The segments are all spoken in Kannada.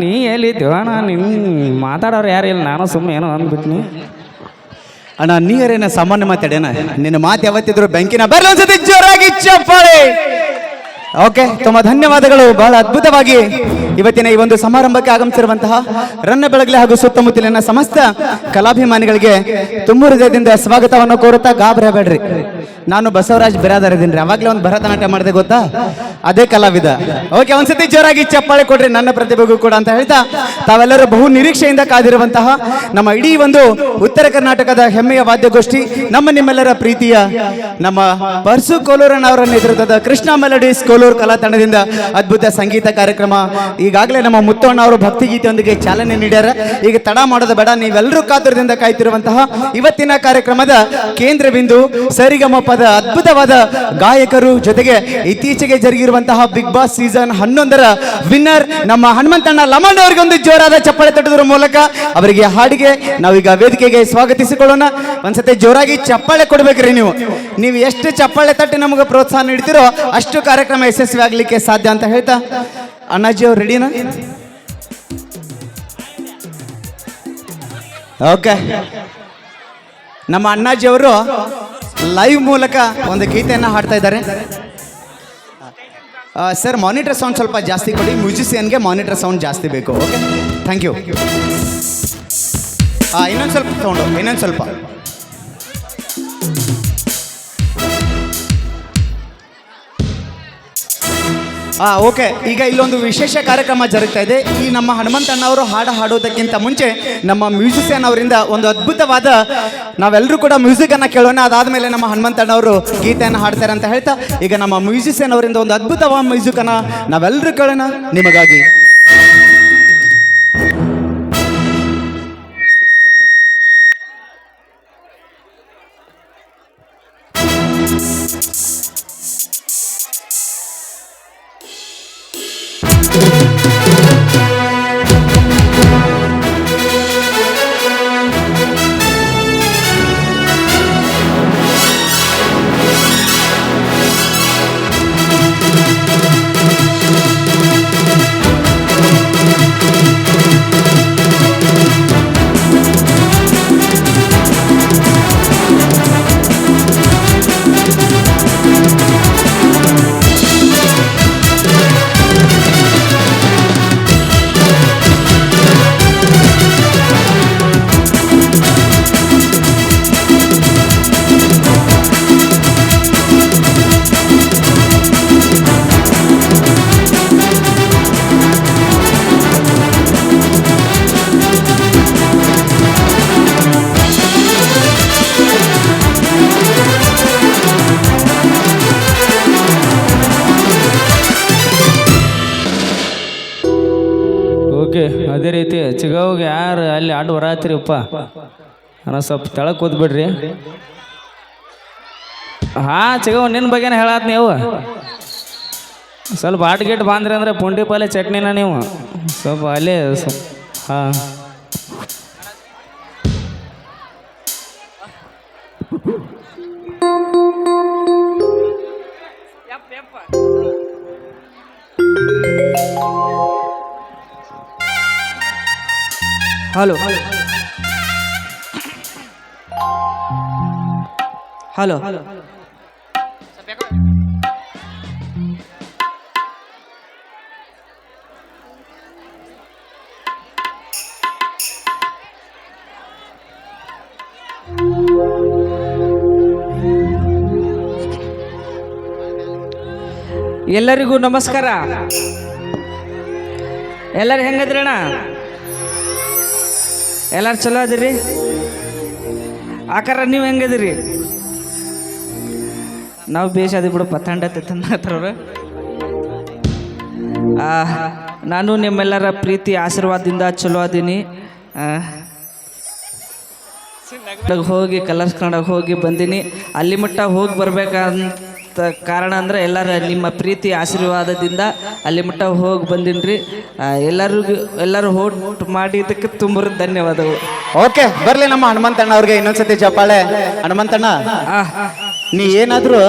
ನೀ ಎಲ್ಲಿದ್ದೀವ ಅಣ್ಣ ನಿಮ್ ಮಾತಾಡೋರು ಯಾರು ಇಲ್ಲ? ನಾನು ಸುಮ್ಮನೆ ಏನೋ ಅಂದ್ಬಿಟ್ನಿ. ಅಣ್ಣ ನೀರೇನ ಸಾಮಾನ್ಯ ಮಾತಾಡೇನ? ನಿನ್ನ ಮಾತು ಯಾವತ್ತಿದ್ರು ಬೆಂಕಿನ ಬರ್ಲಿ ಒಂದ್ಸತಿ ಜೋರಾಗಿ ಚಪ್ಪಾಳೆ. ಓಕೆ ತುಂಬ ಧನ್ಯವಾದಗಳು. ಬಹಳ ಅದ್ಭುತವಾಗಿ ಇವತ್ತಿನ ಈ ಒಂದು ಸಮಾರಂಭಕ್ಕೆ ಆಗಮಿಸಿರುವಂತಹ ರನ್ನ ಬೆಳಗಲಿ ಹಾಗೂ ಸುತ್ತಮುತ್ತಲಿನ ಸಮಸ್ತ ಕಲಾಭಿಮಾನಿಗಳಿಗೆ ತುಂಬ ಹೃದಯದಿಂದ ಸ್ವಾಗತವನ್ನು ಕೋರುತ್ತಾ ಗಾಬರಿ ಬೇಡ್ರಿ ನಾನು ಬಸವರಾಜ್ ಬಿರಾದರ್ ಇದ್ದೀನಿ ಅವಾಗಲೇ ಒಂದು ಭರತನಾಟ್ಯ ಮಾಡಿದೆ ಗೊತ್ತಾ? ಅದೇ ಕಲಾವಿದ. ಓಕೆ, ಒಂದ್ಸತಿ ಜೋರಾಗಿ ಚಪ್ಪಾಳೆ ಕೊಡ್ರಿ. ನನ್ನ ಪ್ರತಿಭೆಗೂ ಕೂಡ ಅಂತ ಹೇಳ್ತಾ ತಾವೆಲ್ಲರೂ ಬಹು ನಿರೀಕ್ಷೆಯಿಂದ ಕಾದಿರುವಂತಹ ನಮ್ಮ ಇಡೀ ಒಂದು ಉತ್ತರ ಕರ್ನಾಟಕದ ಹೆಮ್ಮೆಯ ವಾದ್ಯಗೋಷ್ಠಿ, ನಮ್ಮ ನಿಮ್ಮೆಲ್ಲರ ಪ್ರೀತಿಯ ನಮ್ಮ ಪರ್ಸು ಕೋಲೂರನ್ ಅವರ ನೇತೃತ್ವದ ಕೃಷ್ಣ ಮೆಲಡೀಸ್ ಕೋಲೂರು ಕಲಾ ತಂಡದಿಂದ ಅದ್ಭುತ ಸಂಗೀತ ಕಾರ್ಯಕ್ರಮ ಈಗಾಗಲೇ ನಮ್ಮ ಮುತ್ತಣ್ಣ ಅವರು ಭಕ್ತಿಗೀತೆಯೊಂದಿಗೆ ಚಾಲನೆ ನೀಡ್ಯಾರ. ಈಗ ತಡ ಮಾಡೋದು ಬೇಡ ನೀವೆಲ್ಲರೂ ಕಾತುರದಿಂದ ಕಾಯ್ತಿರುವಂತಹ ಇವತ್ತಿನ ಕಾರ್ಯಕ್ರಮದ ಕೇಂದ್ರ ಬಿಂದು ಸರಿಗಮಪದ ಅದ್ಭುತವಾದ ಗಾಯಕರು ಜೊತೆಗೆ ಇತ್ತೀಚೆಗೆ ಜರುಗಿರುವಂತಹ ಬಿಗ್ ಬಾಸ್ ಸೀಸನ್ ಹನ್ನೊಂದರ ವಿನ್ನರ್ ನಮ್ಮ ಹನುಮಂತಣ್ಣ ಲಮಂಡ್ ಅವರಿಗೆ ಒಂದು ಜೋರಾದ ಚಪ್ಪಾಳೆ ತಟ್ಟುವುದರ ಮೂಲಕ ಅವರಿಗೆ ಹಾಡಿಗೆ ನಾವೀಗ ವೇದಿಕೆಗೆ ಸ್ವಾಗತಿಸಿಕೊಳ್ಳೋಣ. ಒಂದ್ಸತಿ ಜೋರಾಗಿ ಚಪ್ಪಾಳೆ ಕೊಡ್ಬೇಕ್ರಿ ನೀವು. ನೀವು ಎಷ್ಟು ಚಪ್ಪಾಳೆ ತಟ್ಟಿ ನಮಗೆ ಪ್ರೋತ್ಸಾಹ ನೀಡ್ತೀರೋ ಅಷ್ಟು ಕಾರ್ಯಕ್ರಮ ಯಶಸ್ವಿ ಆಗ್ಲಿಕ್ಕೆ ಸಾಧ್ಯ ಅಂತ ಹೇಳ್ತಾ ಅಣ್ಣಾಜಿ ಅವ್ರು ರೆಡಿನಾ ಓಕೆ ನಮ್ಮ ಅಣ್ಣಾಜಿ ಅವರು ಲೈವ್ ಮೂಲಕ ಒಂದು ಗೀತೆಯನ್ನು ಹಾಡ್ತಾ ಇದ್ದಾರೆ. ಸರ್ ಮಾನಿಟರ್ ಸೌಂಡ್ ಸ್ವಲ್ಪ ಜಾಸ್ತಿ ಕೊಡಿ. ಮ್ಯೂಸಿಷಿಯನ್ಗೆ ಮಾನಿಟರ್ ಸೌಂಡ್ ಜಾಸ್ತಿ ಬೇಕು. ಓಕೆ ಥ್ಯಾಂಕ್ ಯು ಇನ್ನೊಂದು ಸ್ವಲ್ಪ ಸೌಂಡು ಇನ್ನೊಂದು ಸ್ವಲ್ಪ. ಆ, ಓಕೆ. ಈಗ ಇಲ್ಲೊಂದು ವಿಶೇಷ ಕಾರ್ಯಕ್ರಮ ಜರುಗ್ತಾ ಇದೆ. ಈ ನಮ್ಮ ಹನುಮಂತಣ್ಣ ಅವರು ಹಾಡು ಹಾಡೋದಕ್ಕಿಂತ ಮುಂಚೆ ನಮ್ಮ ಮ್ಯೂಸಿಷಿಯನ್ ಅವರಿಂದ ಒಂದು ಅದ್ಭುತವಾದ ನಾವೆಲ್ಲರೂ ಕೂಡ ಮ್ಯೂಸಿಕ್ ಅನ್ನ ಕೇಳೋಣ. ಅದಾದ್ಮೇಲೆ ನಮ್ಮ ಹನುಮಂತಣ್ಣ ಅವರು ಗೀತೆಯನ್ನು ಹಾಡ್ತಾರೆ ಅಂತ ಹೇಳ್ತಾ, ಈಗ ನಮ್ಮ ಮ್ಯೂಸಿಷಿಯನ್ ಅವರಿಂದ ಒಂದು ಅದ್ಭುತವಾದ ಮ್ಯೂಸಿಕ್ ಅನ್ನ ನಾವೆಲ್ಲರೂ ಕೇಳೋಣ. ನಿಮಗಾಗಿ ಚಿಗವ್ಗೆ ಯಾರು ಅಲ್ಲಿ ಅಡ್ಡ ಬರತ್ರಿಪ್ಪ ನಾನು ಸ್ವಲ್ಪ ತಳ ಕೂತ್ಬಿಡ್ರಿ ಹಾ ಚಿಗವ್ ನಿನ್ನ ಬಗ್ಗೆನೇ ಹೇಳತ್ ನೀವು ಸ್ವಲ್ಪ ಆಟ್ ಗಿಟ್ ಬಾಂದ್ರಿ ಅಂದ್ರೆ ಪುಂಡಿ ಚಟ್ನಿನ ನೀವು. ಸ್ವಲ್ಪ ಅಲ್ಲೇ ಸ್ವಲ್ಪ ಹಾಂ. ಹಲೋ. ಹಲೋ. ಹಲೋ ಎಲ್ಲರಿಗೂ ನಮಸ್ಕಾರ. ಎಲ್ಲರೂ ಹೆಂಗದ್ರಣ್ಣ? ಎಲ್ಲರೂ ಚಲೋ ಅದಿರಿ? ಆಕಾರ ನೀವು ಹೆಂಗದಿರಿ? ನಾವು ಬೇಷ್ ಅದಿ ಬಿಡು ಪತ್ತಂಡ ಮಾತ್ರವ್ರು ನಾನು ನಿಮ್ಮೆಲ್ಲರ ಪ್ರೀತಿ, ಆಶೀರ್ವಾದದಿಂದ ಚಲೋ ಅದೀನಿ. ಹೋಗಿ ಕಲರ್ಸ್ ಕನ್ನಡ ಹೋಗಿ ಬಂದೀನಿ. ಅಲ್ಲಿ ಮಟ್ಟ ಹೋಗಿ ಬರ್ಬೇಕಂತ ಕಾರಣ ಅಂದ್ರೆ ಎಲ್ಲರ ನಿಮ್ಮ ಪ್ರೀತಿ ಆಶೀರ್ವಾದದಿಂದ ಅಲ್ಲಿ ಮಟ್ಟ ಹೋಗಿ ಬಂದಿನ್ರಿ. ಎಲ್ಲರಿಗೂ ಎಲ್ಲರೂ ಹೋಟ್ ಮಾಡಿದ್ದಕ್ಕೆ ತುಂಬ ಧನ್ಯವಾದಗಳು. ಓಕೆ ಬರಲಿ ನಮ್ಮ ಹನುಮಂತಣ್ಣ ಅವ್ರಿಗೆ ಇನ್ನೊಂದ್ಸತಿ ಚಪ್ಪಾಳೆ ಹನುಮಂತಣ್ಣ ನೀ ಏನಾದರೂ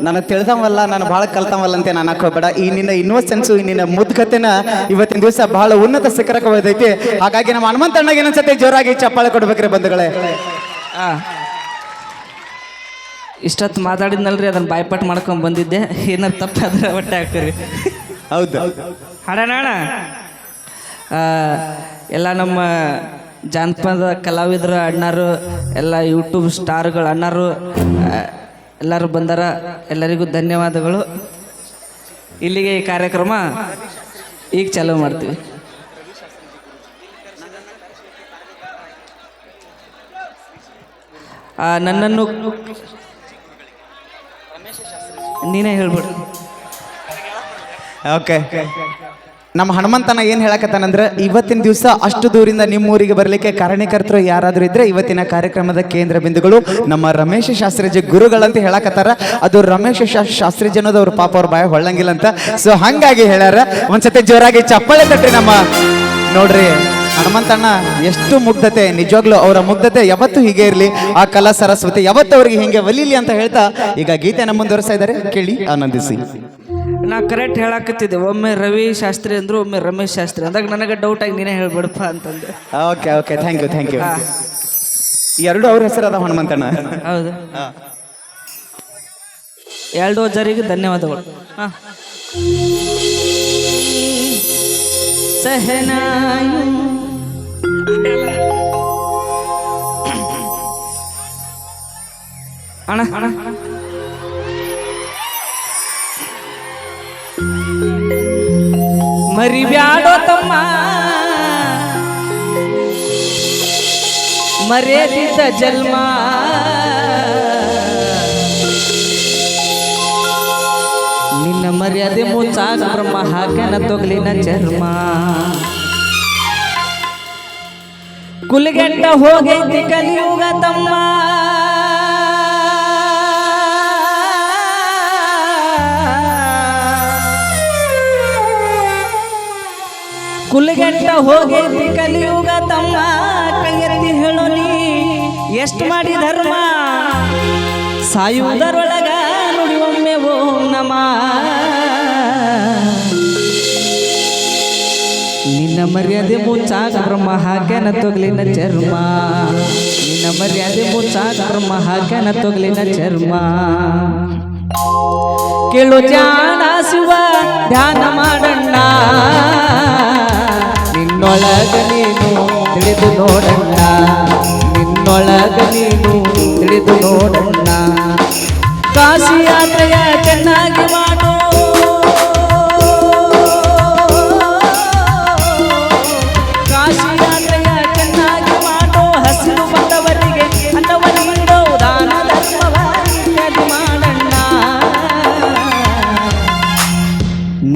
ನನಗೆ ತಿಳಿದವಲ್ಲ ನಾನು ಭಾಳ ಕಲ್ತವಲ್ಲ ಅಂತ ನಾನು ಹಾಕೋಬೇಡ ಈ ನಿನ್ನ ಇನ್ನೋಸೆನ್ಸು ಈ ನಿನ್ನ ಮುದ್ಗತೆನ ಇವತ್ತಿನ ದಿವಸ ಬಹಳ ಉನ್ನತ ಶಿಖರಕ್ಕೆ ಹೋದೈತಿ ಹಾಗಾಗಿ ನಮ್ಮ ಹನುಮಂತಣ್ಣಗೆ ಇನ್ನೊಂದ್ಸತಿ ಜೋರಾಗಿ ಚಪ್ಪಾಳೆ ಕೊಡ್ಬೇಕ್ರಿ ಬಂಧುಗಳೇ. ಆ. ಇಷ್ಟೊತ್ತು ಮಾತಾಡಿದ್ನಲ್ರಿ ಅದನ್ನ ಬಾಯ್ಪಾಟ್ ಮಾಡ್ಕೊಂಡ್ ಬಂದಿದ್ದೆ. ಏನಾರು ತಪ್ಪಾದ್ರೆ ಹೊಟ್ಟೆ ಹಾಕ್ತೀರಿ. ಹೌದು. ಹಾಡೋಣ ಎಲ್ಲ ನಮ್ಮ ಜಾನಪದ ಕಲಾವಿದರ ಅಣ್ಣರು ಎಲ್ಲ ಯೂಟ್ಯೂಬ್ ಸ್ಟಾರ್ಗಳು ಅಣ್ಣರು ಎಲ್ಲರೂ ಬಂದಾರ. ಎಲ್ಲರಿಗೂ ಧನ್ಯವಾದಗಳು. ಇಲ್ಲಿಗೆ ಈ ಕಾರ್ಯಕ್ರಮ ಈಗ ಚಾಲೂ ಮಾಡ್ತೀವಿ. ನನ್ನನ್ನು ನೀನೇ ಹೇಳ್ಬಿಡು. ಓಕೆ ನಮ್ಮ ಹನುಮಂತನ ಏನು ಹೇಳಕತ್ತಾನಂದ್ರೆ, ಇವತ್ತಿನ ದಿವಸ ಅಷ್ಟು ದೂರಿಂದ ನಿಮ್ಮೂರಿಗೆ ಬರಲಿಕ್ಕೆ ಕಾರಣಕರ್ತರು ಯಾರಾದರೂ ಇದ್ದರೆ ಇವತ್ತಿನ ಕಾರ್ಯಕ್ರಮದ ಕೇಂದ್ರ ಬಿಂದುಗಳು ನಮ್ಮ ರಮೇಶ ಶಾಸ್ತ್ರಿಜಿ ಗುರುಗಳಂತ ಹೇಳಕತ್ತಾರ. ಅದು ರಮೇಶ ಶಾಸ್ತ್ರಿಜಿ ಅನ್ನೋದು ಅವ್ರ ಪಾಪ ಅವ್ರ ಬಾಯ ಹೊಳ್ಳಂಗಿಲ್ಲ ಅಂತ. ಸೊ ಹಂಗಾಗಿ ಹೇಳ್ಯಾರ, ಒಂದ್ಸತಿ ಜೋರಾಗಿ ಚಪ್ಪಳೆ ತಟ್ರಿ ನಮ್ಮ. ನೋಡ್ರಿ. ಹನುಮಂತಣ್ಣ ಎಷ್ಟು ಮುಗ್ಧತೆ ನಿಜವಾಗ್ಲೂ ಅವರ ಮುಗ್ಧತೆ ಯಾವತ್ತು ಹೀಗೆ ಇರಲಿ. ಆ ಕಲಾ ಸರಸ್ವತಿ ಯಾವತ್ತು ಅವರಿಗೆ ಹಿಂಗೆ ಒಲಿಲಿ ಅಂತ ಹೇಳ್ತಾ ಈಗ ಗೀತೆನ ಮುಂದುವರಿಸ್ತಾ ಇದ್ದಾರೆ. ಕೇಳಿ ಆನಂದಿಸಿ. ನಾ ಕರೆಕ್ಟ್ ಹೇಳಾಕತ್ತಿದ್ದೆ. ಒಮ್ಮೆ ರವಿ ಶಾಸ್ತ್ರಿ ಅಂದ್ರು ಒಮ್ಮೆ ರಮೇಶ್ ಶಾಸ್ತ್ರಿ. ಅಂದಾಗ ನನಗೆ ಡೌಟ್ ಆಗಿ ನೀನೇ ಹೇಳ್ಬಿಡಪ್ಪ ಅಂತಂದೆ. Okay okay thank you thank you ಎರಡು ಅವ್ರ ಹೆಸರು ಅದ ಹನುಮಂತಣ್ಣ. ಹೌದು. ಎರಡು ಜರಿಗೆ ಧನ್ಯವಾದಗಳು. ಹಾಂ. ಸಹನಾಯು ಅಣ್ಣ. ಅಣ್ಣ ಮರಿಬ್ಯಾಡೋ ತಮ್ಮ. ಮರ್ಯಾದಿದ್ದ ಜನ್ಮ. ನಿನ್ನ ಮರ್ಯಾದೆ ಮುಚ್ಚಾಗ ಬ್ರಹ್ಮ ಹಾಕನ ತೊಗಲಿನ ಚರ್ಮ. ಕುಲಿಗೆಟ್ಟ ಹೋಗೈತಿ ಕಲಿಯುಗ ತಮ್ಮ. ಕುಲಿಗೆಟ್ಟ ಹೋಗೈತಿ ಕಲಿಯುಗ ತಮ್ಮ. ಕೈಯಲ್ಲಿ ಹೇಳೋ ನೀ ಎಷ್ಟು ಮಾಡಿ ಧರ್ಮ. ಸಾಯುವುದರೊಳಗ ನುಡಿ ಒಮ್ಮೆ ಓಂ ನಮ. ಮರ್ಯಾದೆ ಮುಚ್ಚಾಗ ಬ್ರಹ್ಮ ಹಾಕ್ಯಾನ ತೊಗಲಿನ ಚರ್ಮ. ನಿನ್ನ ಮರ್ಯಾದೆ ಮುಚ್ಚಾಗ ಬ್ರಹ್ಮ ಹಾಕ್ಯಾನ ತೊಗಲಿನ ಚರ್ಮ. ಕೇಳು ಜಾಣ ಶಿವ, ಧ್ಯಾನ ಮಾಡಣ್ಣ. ನಿನ್ನೊಳಗ ನೀನು ತಿಳಿದು ನೋಡಣ್ಣ. ನಿನ್ನೊಳಗ ನೀನು ತಿಳಿದು ನೋಡಣ್ಣ. ಕಾಶಿ ಯಾತ್ರೆಯ ಚೆನ್ನಾಗಿ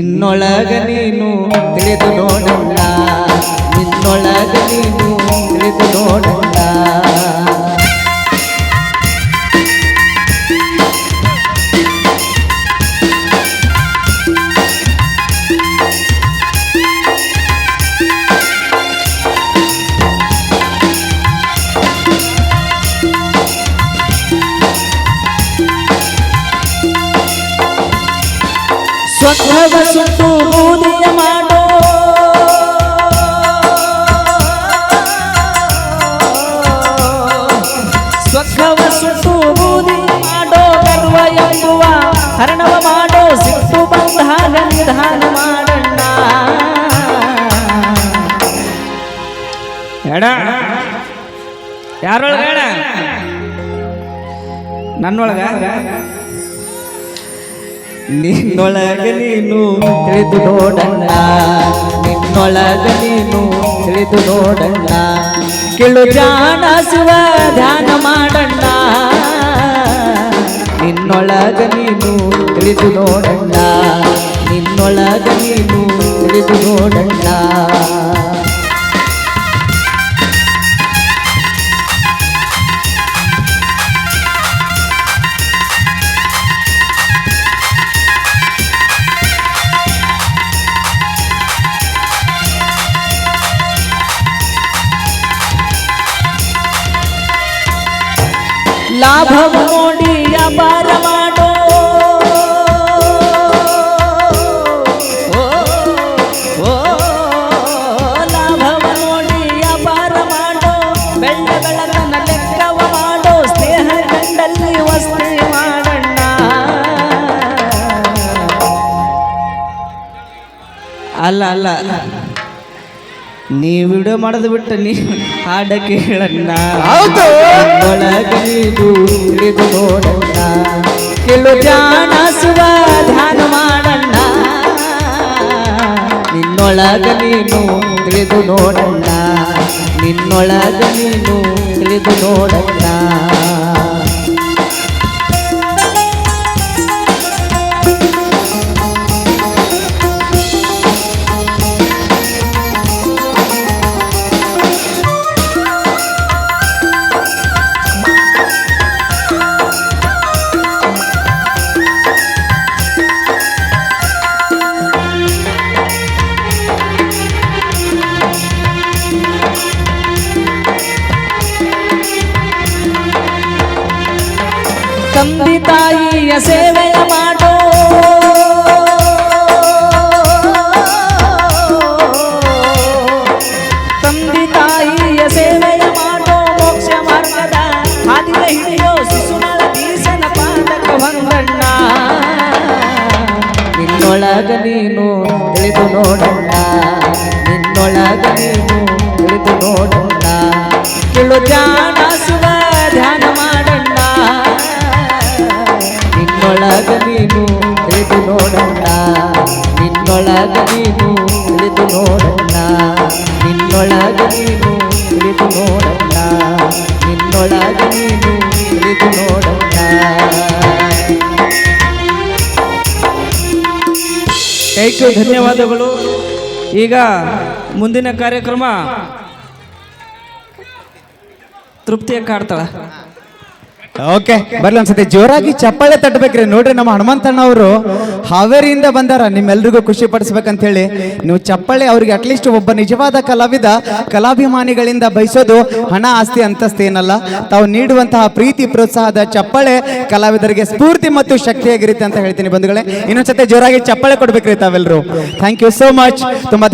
ನಿನ್ನೊಳಗ ನೀನು ತಿಳಿದು ನೋಡಣ್ಣ ನಿನ್ನೊಳಗ ನೀನು ತಿಳಿದು ನೋಡಣ್ಣ ಸುಟ್ಟು ಬೂದಿಯ ಮಾಡೋ. ಬೂದಿಯ ಮಾಡೋ ಗರ್ವ ಎಂಬುವ ಹರಣವ ಮಾಡೋ ಸಿಟ್ಟು ಬಂದಾಗ ನಿಧಾನ ಮಾಡಣ್ಣ. ಯಾರೊಳಗ ಎಡ ನನ್ನೊಳಗ? ನಿನ್ನೊಳಗ ನೀನು ತಿಳಿದು ನೋಡಣ್ಣ. ನಿನ್ನೊಳಗ ನೀನು ತಿಳಿದು ನೋಡಣ್ಣ. ಕೆಳು ಜಾಣ ಧ್ಯಾನ ಮಾಡಣ್ಣ. ನಿನ್ನೊಳಗ ನೀನು ತಿಳಿದು ನೋಡಣ್ಣ. ನಿನ್ನೊಳಗ ನೀನು ತಿಳಿದು ನೋಡಣ್ಣ. ಲಾಭವ ನೋಡಿ ಅಪಾರ ಓ, ಲಾಭವ ನೋಡಿ ಅಪಾರ ಮಾಡೋ. ಬೆಳ್ಳ ಬೆಳಕನ ಲೆಕ್ಕವ ಮಾಡೋ. ಸ್ನೇಹ ಗಂಡಲ್ಲಿ ವಸ್ತಿ ಮಾಡಣ್ಣ ಅಲ್ಲ ಅಲ್ಲ. ನೀ ವಿಡಿಯೋ ಮಾಡೋದು ಬಿಟ್ಟು ನೀ ಹಾಡ ಕೇಳಣ್ಣ. ನೋಡಣ್ಣ. ಕೆಲವು ಜಾಣಸುವ ಧ್ಯಾನ ಮಾಡಣ್ಣ. ನಿನ್ನೊಳಗ ನೀನು ತಿಳಿದು ನೋಡಣ್ಣ. ನಿನ್ನೊಳಗ ನೀನು ತಿಳಿದು ನೋಡಣ್ಣ. ತಾಯಿಯ ಸೇವೆಯ ಮಾಡೋ ತಂದೆ ತಾಯಿಯ ಸೇವೆಯ ಮಾಡೋ ಮೋಕ್ಷ ಮಾರ್ಗದ ಹಾದಿಯ ಹಿಡಿಯೋ ಶಿಶುನಳ ಬೀಸನ ಪಾದಕ ಹೊಂದಣ್ಣ ನಿನ್ನೊಳಗ ನೀನು ತಿಳಿದು ನೋಡಣ್ಣ ನಿನ್ನೊಳಗ ನೀನು ತಿಳಿದು ನೋಡಣ್ಣ ಕೆಳು ಧ್ಯಾನಿಸುವ ನಿನ್ನೊಳಗ ನೀನು ತಿಳಿದು ನೋಡಣ್ಣ ನಿನ್ನೊಳಗ ನೀನು ತಿಳಿದು ನೋಡಣ್ಣ ನಿನ್ನೊಳಗ ನೀನು ನೋಡಣ್ಣ ಥ್ಯಾಂಕ್ ಯು ಧನ್ಯವಾದಗಳು. ಈಗ ಮುಂದಿನ ಕಾರ್ಯಕ್ರಮ ತೃಪ್ತಿಯ ಕಾಡ್ತಾಳ. ಓಕೆ, ಬರ್ಲಿ ಒಂದ್ಸತಿ. ಜೋರಾಗಿ ಚಪ್ಪಾಳೆ ತಟ್ಟಬೇಕ್ರಿ. ನೋಡ್ರಿ ನಮ್ಮ ಹನುಮಂತಣ್ಣ ಅವರು ಹಾವೇರಿಯಿಂದ ಬಂದಾರ. ನಿಮ್ಮೆಲ್ರಿಗೂ ಖುಷಿ ಪಡಿಸ್ಬೇಕಂತ ಹೇಳಿ ನೀವು ಚಪ್ಪಾಳೆ ಅವ್ರಿಗೆ ಅಟ್ಲೀಸ್ಟ್ ಒಬ್ಬ ನಿಜವಾದ ಕಲಾವಿದ, ಕಲಾಭಿಮಾನಿಗಳಿಂದ ಬಯಸೋದು ಹಣ, ಆಸ್ತಿ, ಅಂತಸ್ತಿ ಏನಲ್ಲ. ತಾವು ನೀಡುವಂತಹ ಪ್ರೀತಿ, ಪ್ರೋತ್ಸಾಹದ ಚಪ್ಪಾಳೆ ಕಲಾವಿದರಿಗೆ ಸ್ಫೂರ್ತಿ ಮತ್ತು ಶಕ್ತಿಯಾಗಿರುತ್ತೆ ಅಂತ ಹೇಳ್ತೀನಿ ಬಂಧುಗಳೇ. ಇನ್ನೊಂದ್ಸತಿ ಜೋರಾಗಿ ಚಪ್ಪಾಳೆ ಕೊಡ್ಬೇಕ್ರಿ ತಾವೆಲ್ಲರೂ ಥ್ಯಾಂಕ್ ಯು ಸೋ ಮಚ್ ತುಂಬಾ